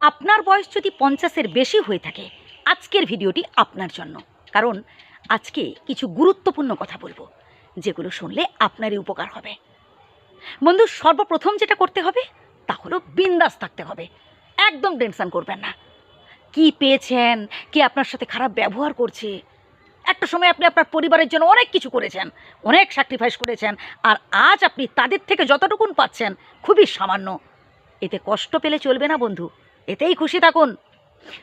আপনার বয়স যদি পঞ্চাশের বেশি হয়ে থাকে, আজকের ভিডিওটি আপনার জন্য। কারণ আজকে কিছু গুরুত্বপূর্ণ কথা বলব, যেগুলো শুনলে আপনারই উপকার হবে। বন্ধু, সর্বপ্রথম যেটা করতে হবে, তা হলো বিন্দাস থাকতে হবে। একদম টেনশন করবেন না। কি পেয়েছেন? কে আপনার সাথে খারাপ ব্যবহার করছে? একটা সময় আপনি আপনার পরিবারের জন্য অনেক কিছু করেছেন, অনেক স্যাক্রিফাইস করেছেন, আর আজ আপনি তাদের থেকে যতটুকুন পাচ্ছেন, খুবই সামান্য। এতে কষ্ট পেলে চলবে না, বন্ধু। এতেই খুশি থাকুন।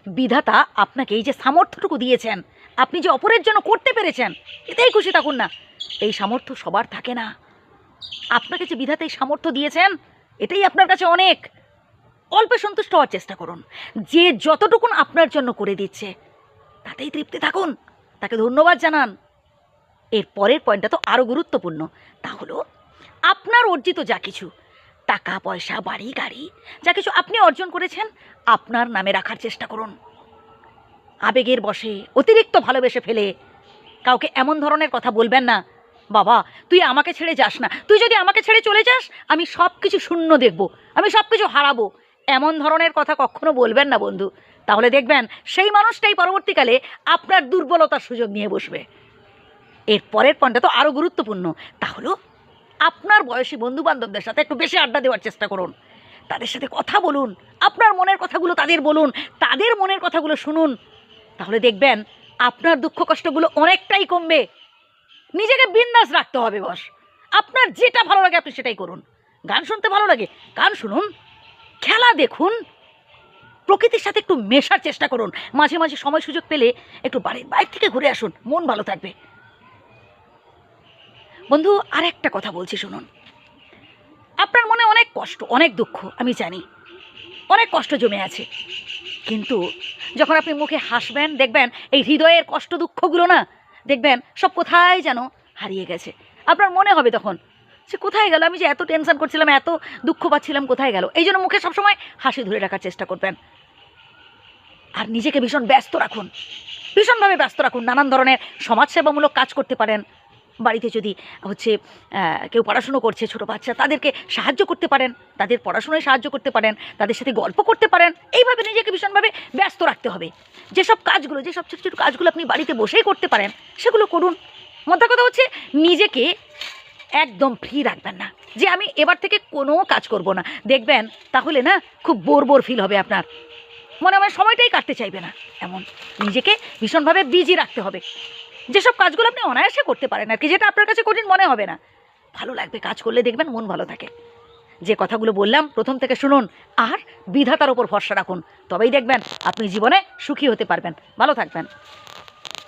বিধাতা আপনাকে এই যে সামর্থ্যটুকু দিয়েছেন, আপনি যে অপরের জন্য করতে পেরেছেন, এতেই খুশি থাকুন না। এই সামর্থ্য সবার থাকে না। আপনাকে যে বিধাতা এই সামর্থ্য দিয়েছেন, এটাই আপনার কাছে অনেক। অল্পে সন্তুষ্ট হওয়ার চেষ্টা করুন। যে যতটুকুন আপনার জন্য করে দিচ্ছে, তাতেই তৃপ্তি থাকুন। তাকে ধন্যবাদ জানান। এর পরের পয়েন্টটা তো আরও গুরুত্বপূর্ণ। তা হলো, আপনার অর্জিত যা কিছু টাকা পয়সা বাড়ি গাড়ি যা কিছু আপনি অর্জন করেছেন, আপনার নামে রাখার চেষ্টা করুন। আবেগের বসে অতিরিক্ত ভালোবেসে ফেলে। কাউকে এমন ধরনের কথা বলবেন না, বাবা, তুই আমাকে ছেড়ে যাস না। তুই যদি আমাকে ছেড়ে চলে যাস, আমি সব কিছু শূন্য দেখব, আমি সব কিছু হারাবো। এমন ধরনের কথা কখনো বলবেন না, বন্ধু। তাহলে দেখবেন, সেই মানুষটাই পরবর্তীকালে আপনার দুর্বলতার সুযোগ নিয়ে বসবে। এর পরের পয়েন্টটা তো আরও গুরুত্বপূর্ণ। তা হলো আপনার বয়সী বন্ধু বান্ধবদের সাথে একটু বেশি আড্ডা দেওয়ার চেষ্টা করুন। তাদের সাথে কথা বলুন, আপনার মনের কথাগুলো তাদের বলুন, তাদের মনের কথাগুলো শুনুন। তাহলে দেখবেন আপনার দুঃখ কষ্টগুলো অনেকটাই কমবে। নিজেকে বিন্দাস রাখতে হবে বস। আপনার যেটা ভালো লাগে আপনি সেটাই করুন। গান শুনতে ভালো লাগে, গান শুনুন, খেলা দেখুন, প্রকৃতির সাথে একটু মেশার চেষ্টা করুন। মাঝে মাঝে সময় সুযোগ পেলে একটু বাড়ির বাইরে থেকে ঘুরে আসুন, মন ভালো থাকবে। বন্ধু আর একটা কথা বলছি, শুনুন। আপনার মনে অনেক কষ্ট, অনেক দুঃখ, আমি জানি। অনেক কষ্ট জমে আছে। কিন্তু যখন আপনি মুখে হাসবেন, দেখবেন এই হৃদয়ের কষ্ট দুঃখগুলো না, দেখবেন সব কোথায় যেন হারিয়ে গেছে। আপনার মনে হবে তখন, সে কোথায় গেল? আমি যে এত টেনশন করছিলাম, এত দুঃখ পাচ্ছিলাম, কোথায় গেল? এই জন্য মুখে সবসময় হাসি ধরে রাখার চেষ্টা করবেন। আর নিজেকে ভীষণ ব্যস্ত রাখুন। ভীষণভাবে ব্যস্ত রাখুন। নানান ধরনের সমাজসেবামূলক কাজ করতে পারেন। বাড়িতে যদি, হচ্ছে কেউ পড়াশুনো করছে, ছোটো বাচ্চা, তাদেরকে সাহায্য করতে পারেন, তাদের পড়াশোনায় সাহায্য করতে পারেন, তাদের সাথে গল্প করতে পারেন, এইভাবে নিজেকে ভীষণভাবে ব্যস্ত রাখতে হবে। যেসব কাজগুলো, যেসব ছোটো ছোটো কাজগুলো আপনি বাড়িতে বসেই করতে পারেন, সেগুলো করুন। মোদ্দা কথা হচ্ছে, নিজেকে একদম ফ্রি রাখবেন না। যে আমি এবার থেকে কোনো কাজ করব না। দেখবেন, তাহলে না, খুব বোর বোর ফিল হবে আপনার। মনে হয় সময়টাই কাটতে চাইবে না। এমন, নিজেকে ভীষণভাবে বিজি রাখতে হবে। যেসব কাজগুলো আপনি অনায়াসে করতে পারেন আর কি, যেটা আপনার কাছে কঠিন মনে হবে না। ভালো লাগবে কাজ করলে দেখবেন মন ভালো থাকে। যে কথাগুলো বললাম, প্রথম থেকে শুনুন, আর বিধাতার ওপর ভরসা রাখুন, তবেই দেখবেন আপনি জীবনে সুখী হতে পারবেন। ভালো থাকবেন।